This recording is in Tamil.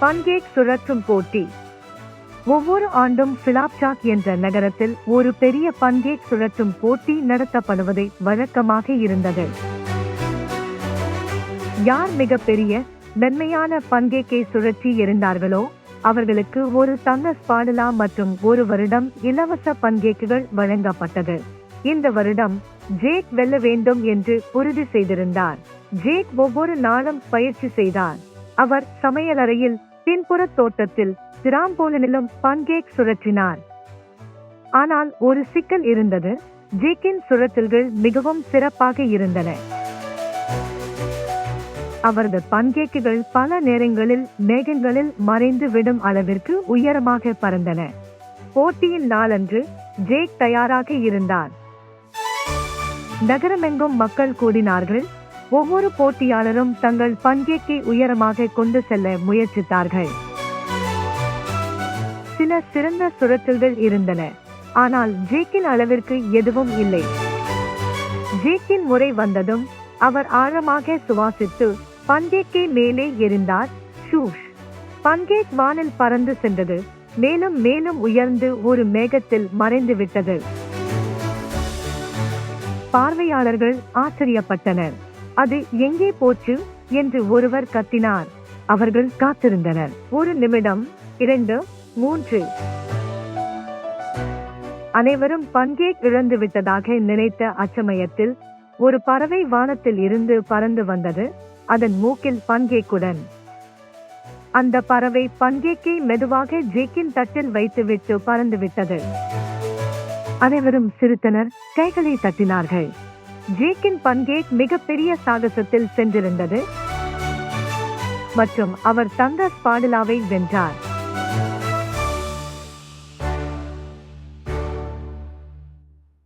பன்கேக் சுழற்றும் போட்டி. ஒவ்வொரு ஆண்டும் பிலாப்சாக் என்ற நகரத்தில் ஒரு பெரிய பன்கேக் சுழற்றும் போட்டி நடத்தப்படுவதை வழக்கமாக இருந்தது. யார் மிகப்பெரிய மென்மையான பன்கேக்கை சுழற்றி இருந்தார்களோ அவர்களுக்கு ஒரு தங்க ஸ்பாடுலா மற்றும் ஒரு வருடம் இலவச பன்கேக்குகள் வழங்கப்பட்டது. இந்த வருடம் ஜேக் வெல்ல வேண்டும் என்று உறுதி செய்திருந்தார். ஜேக் ஒவ்வொரு நாளும் பயிற்சி செய்தார். அவர் சமையலறையில் பின்புற தோட்டத்தில் திராம்போலனிலும் பன்கேக் சுழற்றினார். ஆனால் ஒரு சிக்கல் இருந்தது ஜேக்கின் சுழற்றல்கள் மிகவும் சிறப்பாக இருந்தன. அவரது பன்கேக்குகள் பல நேரங்களில் மேகங்களில் மறைந்து விடும் அளவிற்கு உயரமாக பறந்தன. போட்டியின் நாளன்று ஜேக் தயாராக இருந்தார். நகரமெங்கும் மக்கள் கூடினார்கள் ஒவ்வொரு போட்டியாளரும் தங்கள் பங்கேக்கை உயரமாக கொண்டு செல்ல முயற்சித்தார்கள். சில சிறந்த சுரத்தல்கள் இருந்தன. ஆனால் ஜேக்கின் அளவிற்கு எதுவும் இல்லை. ஜேக்கின் முறை வந்ததும் அவர் ஆழமாக சுவாசித்து பங்கேக்கை மேலே எறிந்தார். ஷூஷ். பங்கேக் வானில் பறந்து சென்றது. மேலும் மேலும் உயர்ந்து ஒரு மேகத்தில் மறைந்து விட்டது. பார்வையாளர்கள் ஆச்சரியப்பட்டனர். அது எங்கே போச்சு என்று ஒருவர் கத்தினார். அவர்கள் காத்திருந்தனர். ஒரு நிமிடம் இரண்டு மூன்று. அனைவரும் பன்கேக் இழந்து விட்டதாக நினைத்த அச்சமயத்தில் ஒரு பறவை வானத்தில் இருந்து பறந்து வந்தது. அதன் மூக்கில் பன்கேக்குடன் அந்த பறவை பன்கேக்கை மெதுவாக ஜேக்கின் தட்டில் வைத்துவிட்டு பறந்து விட்டது அனைவரும் சிரித்தனர் கைகளை தட்டினார்கள். ஜேக்கின் பங்கேட் மிகப்பெரிய சாகசத்தில் சென்றிருந்தது. மற்றும் அவர் தங்க ஸ்பாடுலாவை வென்றார்.